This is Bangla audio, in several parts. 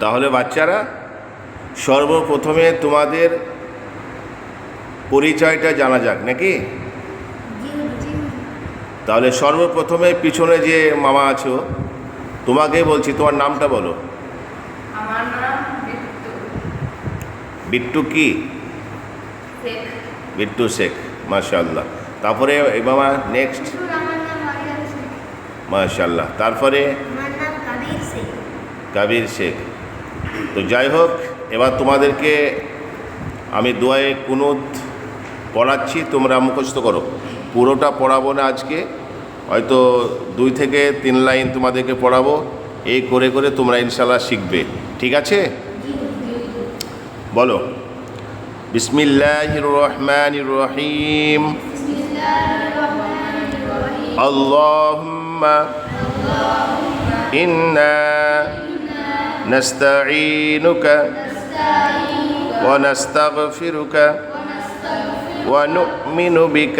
তাহলে বাচ্চারা সর্বপ্রথমে তোমাদের পরিচয়টা জানা যাক নাকি? তাহলে সর্বপ্রথমে পিছনে যে মামা আছো তোমাকে বলছি তোমার নামটা বলো। বিট্টু। কি? বিট্টু শেখ মাশাল্লাহ তারপরে এই মামা নেক্সট মাশাল্লাহ তারপরে? কাবির শেখ। তো যাই হোক, এবার তোমাদেরকে আমি দোয়ায়ে কুনুত পড়াচ্ছি, তোমরা মুখস্থ করো। পুরোটা পড়াবো না আজকে, হয়তো দুই থেকে তিন লাইন তোমাদেরকে পড়াবো। এই করে করে তোমরা ইনশাল্লাহ শিখবে। ঠিক আছে? বলো। বিসমিল্লাহ রহমান রহিম। আল্লাহুম্মা ইন্না نستعينك ونستغفرك ونؤمن بك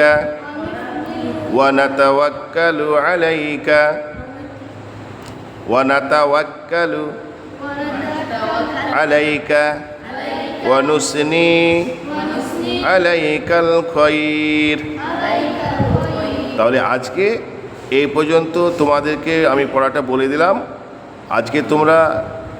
ونتوكل عليك ونتوكل عليك ونثني عليك الخير তাহলে আজকে এই পর্যন্ত তোমাদেরকে আমি পড়াটা বলে দিলাম আজকে তোমরা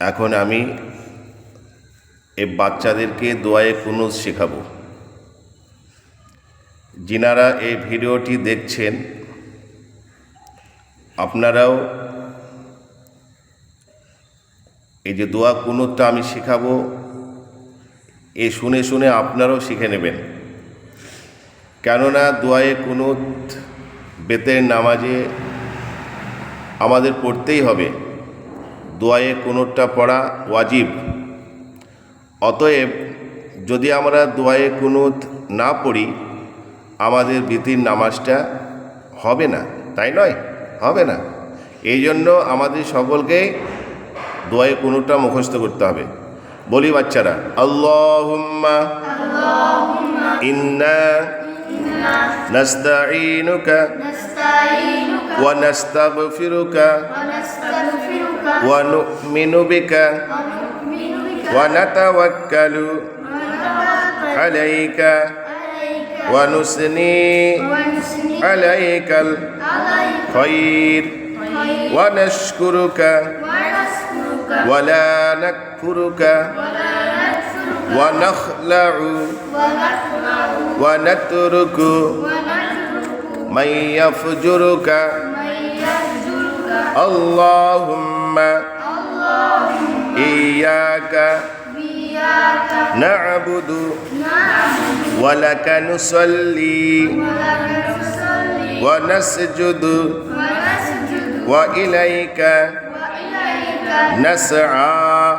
এখন আমি এ বাচ্চাদেরকে দোয়ায়ে কুনুজ শেখাবো। যিনারা এই ভিডিওটি দেখছেন, আপনারাও এই যে দোয়া কুনুতটা আমি শেখাবো, এ শুনে শুনে আপনারাও শিখে নেবেন। কেননা দোয়ায়ে কুনুত বেতের নামাজে আমাদের পড়তেই হবে। দোয়ায়ে কুনুতটা পড়া ওয়াজিব অতএব যদি আমরা দোয়ায়ে কুনুত না পড়ি আমাদের বিতির নামাজটা হবে না তাই নয় হবে না এই জন্য আমাদের সকলকে দোয়ায়ে কুনুতটা মুখস্থ করতে হবে বলি বাচ্চারা আল্লাহুম্মা ইন্না নাস্তাঈনুকা نستعينك ওয়া নাস্তাগফিরুকা ونستغفرك ওয়া নু'মিনু বিকা ونؤمن بك. ونتوكل عليك. ونسني عليك الخير. ونشكرك ولا نكفرك. ونخلع ونترك من يفجرك. اللهم اللهم إياك نعبد ولك نصلي ونسجد وإليك نسعى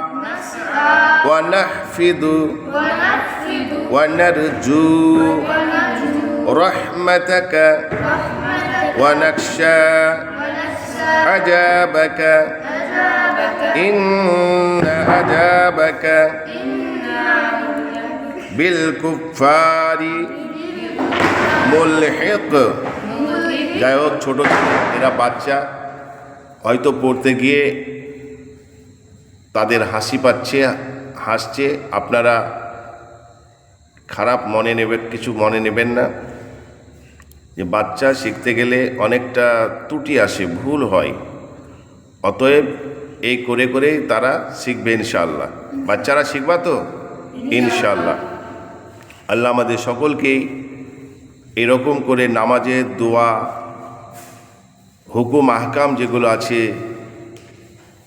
ونحفظ ونرجو رحمتك. ونخشى ونخشى عذابك عذابك إن عذابك إن عذابك بالكفار ملحق যাই হোক ছোটো ছোটো এরা বাচ্চা হয়তো পড়তে গিয়ে তাদের হাসি পাচ্ছে হাসছে আপনারা খারাপ মনে নেবে কিছু মনে নেবেন না যে বাচ্চা শিখতে গেলে অনেকটা ত্রুটি আসে, ভুল হয়। অতএব এই করে করেই তারা শিখবে ইনশাআল্লাহ। বাচ্চারা শিখবা তো? ইনশাআল্লাহ। আল্লাহ আমাদের সকলকেই এরকম করে নামাজের দোয়া, হুকুম, আহকাম যেগুলো আছে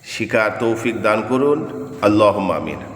শিকার তৌফিক দান করুন। আল্লাহ আমিন।